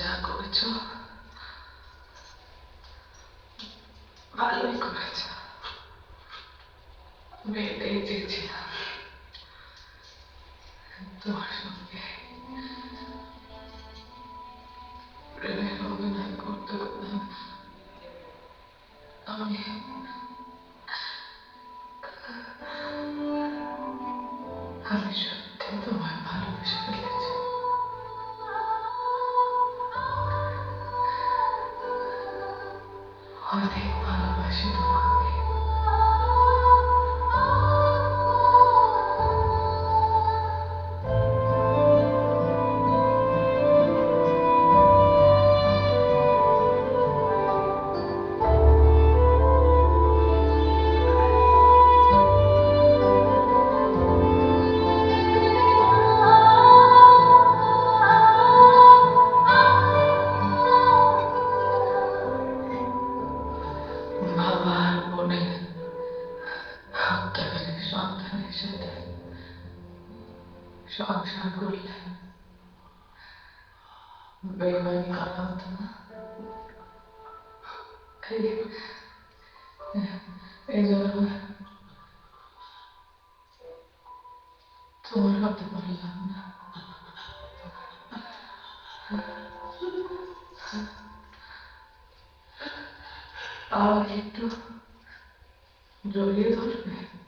যা করেছ ভালোই করেছ। আমি এটাই চেয়েছিলাম তোমার সঙ্গে প্রেমের অভিনয় করতে আমি আমি 그게 애저 정말 갑자기 말이 안 나. 아, 이또 저기 소리네.